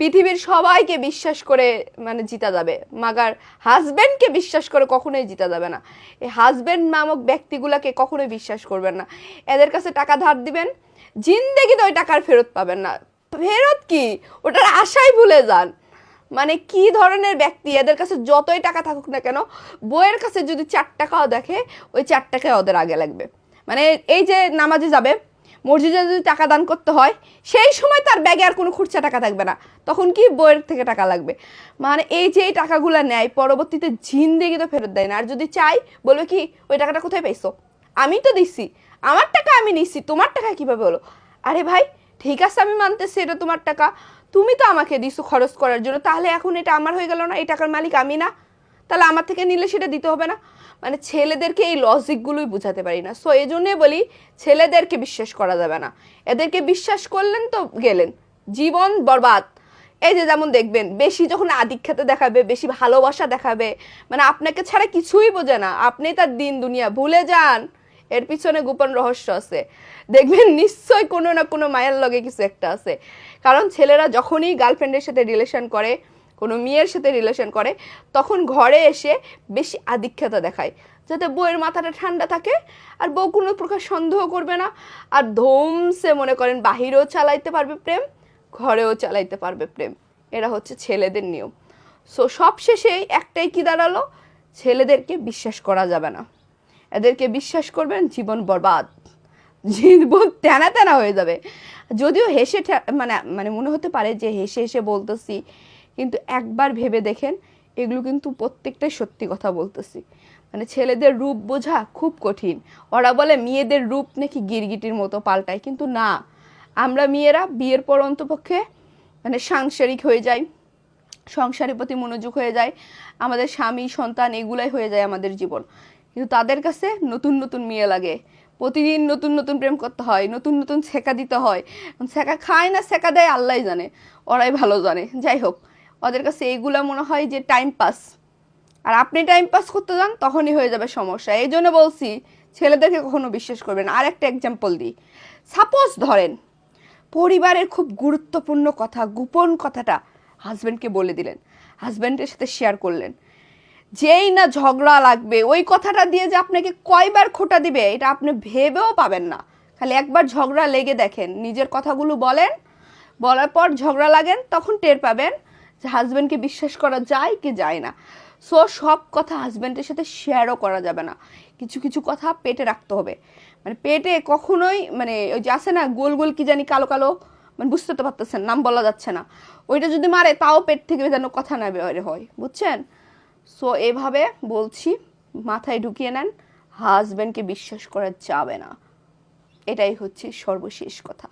পৃথিবীর সবাইকে বিশ্বাস করে মানে জিতা যাবে। মাগার হাজব্যান্ডকে বিশ্বাস করে কখনোই জিতা যাবে না। এই হাজব্যান্ড নামক ব্যক্তিগুলোকে কখনোই বিশ্বাস করবেন না। এদের কাছে টাকা ধার দিবেন জিন্দেগিতে ওই টাকার ফেরত পাবেন না। ফেরত কি? ওটার আশাই ভুলে যান। মানে কি ধরনের ব্যক্তি? এদের কাছে যতই টাকা থাকুক না কেন বইয়ের কাছে যদি চার টাকাও দেখে, ওই চার টাকায় ওদের আগে লাগবে। মানে এই যে নামাজে যাবে মসজিদে যদি টাকা দান করতে হয়, সেই সময় তার ব্যাগে আর কোনো খুচরা টাকা থাকবে না। তখন কি বইয়ের থেকে টাকা লাগবে? মানে এই যে এই টাকাগুলো নেয়, পরবর্তীতে জিন্দেগি তো ফেরত দেয় না। আর যদি চাই, বলবে কি, ওই টাকাটা কোথায় পাইছো? আমি তো দিচ্ছি আমার টাকা আমি নিচ্ছি তোমার টাকা কীভাবে হলো? আরে ভাই, ঠিক আছে, আমি মানতেছি, এটা তোমার টাকা। তুমি তো আমাকে দিছো খরচ করার জন্য, তাহলে এখন এটা আমার হয়ে গেল না? এই টাকার মালিক আমি না? তাহলে আমার থেকে নিলে সেটা দিতে হবে না। মানে ছেলেদেরকে এই লজিকগুলোই বোঝাতে পারি না। সো এই জন্যে বলি, ছেলেদেরকে বিশ্বাস করা যাবে না। এদেরকে বিশ্বাস করলেন তো গেলেন। জীবন বরবাদ। এই যে যেমন দেখবেন, বেশি যখন আদিক্ষেতে দেখাবে, বেশি ভালোবাসা দেখাবে মানে আপনাকে ছাড়া কিছুই বোঝে না। আপনি তার দিন দুনিয়া ভুলে যান। এর পিছনে গোপন রহস্য আছে। দেখবেন, নিশ্চয় কোনো না কোনো মায়ের লগে কিছু একটা আছে। কারণ ছেলেরা যখনই গার্লফ্রেন্ডের সাথে রিলেশন করে কোনো মেয়ের সাথে রিলেশন করে, তখন ঘরে এসে বেশি আধিক্যতা দেখায়। যাতে বউয়ের মাথাটা ঠান্ডা থাকে, আর বউ কোনো প্রকার সন্দেহ করবে না। আর ধুমসে মনে করেন, বাহিরেও চালাইতে পারবে প্রেম, ঘরেও চালাইতে পারবে প্রেম। এরা হচ্ছে ছেলেদের নিয়ম। সো সবশেষে একটাই কি দাঁড়াল? ছেলেদেরকে বিশ্বাস করা যাবে না। এদেরকে বিশ্বাস করবেন, জীবন বরবাদ। জীবন তেনা তেনা হয়ে যাবে। যদিও হেসে মানে মানে মনে হতে পারে যে হেসে হেসে বলতেছি কিন্তু একবার ভেবে দেখেন, এগুলো কিন্তু প্রত্যেকটাই সত্যি কথা বলতেছি। মানে ছেলেদের রূপ বোঝা খুব কঠিন। ওরা বলে মেয়েদের রূপ নাকি গিরগিটির মতো পাল্টায়, কিন্তু না। আমরা মেয়েরা বিয়ের পর অন্তপক্ষে মানে সাংসারিক হয়ে যাই, সংসারের প্রতি মনোযোগ হয়ে যায় আমাদের স্বামী, সন্তান এগুলাই হয়ে যায় আমাদের জীবন। কিন্তু তাদের কাছে নতুন নতুন মেয়ে লাগে। প্রতিদিন নতুন নতুন প্রেম করতে হয়, নতুন নতুন ছেঁকা দিতে হয়। ছেঁকা খায় না ছেঁকা দেয় আল্লাহ জানে। ওরাই ভালো জানে। যাই হোক ওদের কাছে এইগুলা মনে হয় যে টাইম পাস আর আপনি টাইম পাস করতে যান, তখনই হয়ে যাবে সমস্যা। এই জন্য বলছি, ছেলেদেরকে কখনো বিশ্বাস করবেন আর একটা এক্সাম্পল দিই। সাপোজ ধরেন, পরিবারের খুব গুরুত্বপূর্ণ কথা, গোপন কথাটা হাজব্যান্ডকে বলে দিলেন। হাজব্যান্ডের সাথে শেয়ার করলেন। যেই না ঝগড়া লাগবে, ওই কথাটা দিয়ে যে আপনাকে কয়বার খোটা দিবে, এটা আপনি ভেবেও পাবেন না। খালি একবার ঝগড়া লেগে দেখেন, নিজের কথাগুলো বলেন, বলার পর ঝগড়া লাগেন, তখন টের পাবেন যে হাজব্যান্ডকে বিশ্বাস করা যায় কি যায় না। সো সব কথা হাজব্যান্ডের সাথে শেয়ারও করা যাবে না। কিছু কিছু কথা পেটে রাখতে হবে। মানে পেটে কখনোই মানে ওই যে আছে না, গোল গোল কি জানি কালো কালো? মানে বুঝতে তো পারতেছেন, নাম বলা যাচ্ছে না। ওইটা যদি মারে, তাও পেট থেকে যেন কথা না বের হয়, বুঝছেন? সো এভাবে বলছি, মাথায় ঢুকিয়ে নেন হাজব্যান্ডকে বিশ্বাস করা যাবে না। এটাই হচ্ছে সর্বশেষ কথা।